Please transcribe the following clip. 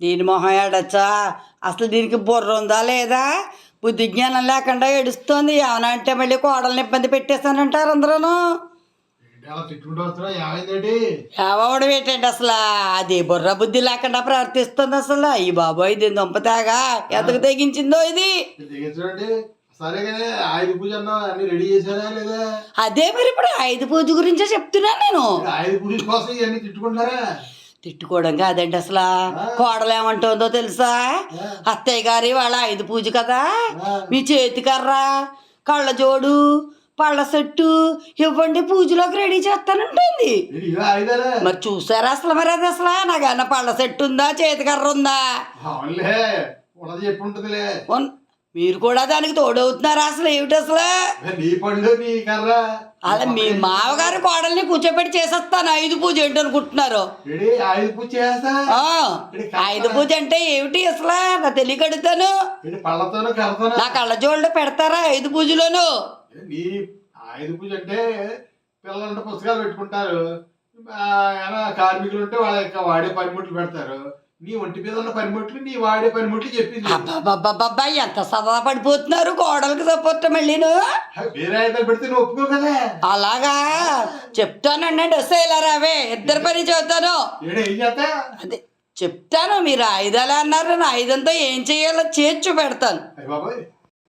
దీని మొహం ఏడచ్చా? అసలు దీనికి బుర్ర ఉందా లేదా? బుద్ధి జ్ఞానం లేకుండా ఏడుస్తోంది. ఏమన్నా అంటే మళ్ళీ కోడల్ని ఇబ్బంది పెట్టేశానంటారు అందరూను. ఏంటి అలా తిట్టుకుంటూ వస్తున్నావు? ఏమైందేంటి? ఏవడం ఏంటంటే అసలు? అది బుర్ర బుద్ధి లేకుండా ప్రవర్తిస్తుంది అసలు. ఈ బాబోయ్ దీని దుంపతేగా ఎంతకు తెగించిందో ఇది? అదే మరి ఇప్పుడు ఐదు పూజ గురించే చెప్తున్నాను నేను. పూజ కోసం ఇవన్నీ తిట్టుకుంటారా తిట్టుకోవడం కాదండి అసలు. కోడలు ఏమంటుందో తెలుసా? అత్తయ్య గారి వాళ్ళ ఐదు పూజ కదా. మీ చేతి కర్ర కళ్ళ జోడు పళ్ళ సెట్టు ఇవ్వండి పూజలోకి రెడీ చేస్తానంటుంది. మరి చూసారా అసలు మరి అది అసలు? నాకన్నా పళ్ళ సెట్టు ఉందా చేతి కర్ర ఉందా? మీరు కూడా దానికి తోడవుతున్నారా అసలు ఏమిటి అసలు? నీ పళ్ళు నీ కర్ర. అలా మీ మామగారు కోడల్ని కూర్చోబెట్టి చేసేస్తాను. ఐదు పూజ ఏంటి అనుకుంటున్నారు ఐదు పూజ అంటే ఏమిటి అసలు? నా తెలియక అడుగుతాను నా కళ్ళజోళ్ళు పెడతారా ఐదు పూజలోను? నీ ఆయుధ పూజ అంటే పిల్లలంటే పుస్తకాలు పెట్టుకుంటారు. కార్మికులు ఉంటే వాళ్ళ యొక్క వాడే పనిముట్లు పెడతారు. నీ ఒంటి మీద ఉన్న పనిముట్లు నీ వాడే పనిముట్లు చెప్పింది. అబ్బాబ్బాబ్బా ఎంత సదా పడిపోతున్నారు కోడలికి సపోర్ట్ మళ్ళీను? వేరే ఆయుధాలు పెడితే నువ్వు ఒప్పుకో కదా. అలాగా? చెప్తానండి వస్తే ఇలా రావే. ఇద్దరు పని చెబుతాను ఏడు ఏం చేస్తా? అదే చెప్తాను మీరు ఆయుధాలు అన్నారు నా ఆయుధంతో ఏం చేయాలో చేర్చు పెడతాను. అయ్య బాబాయ్.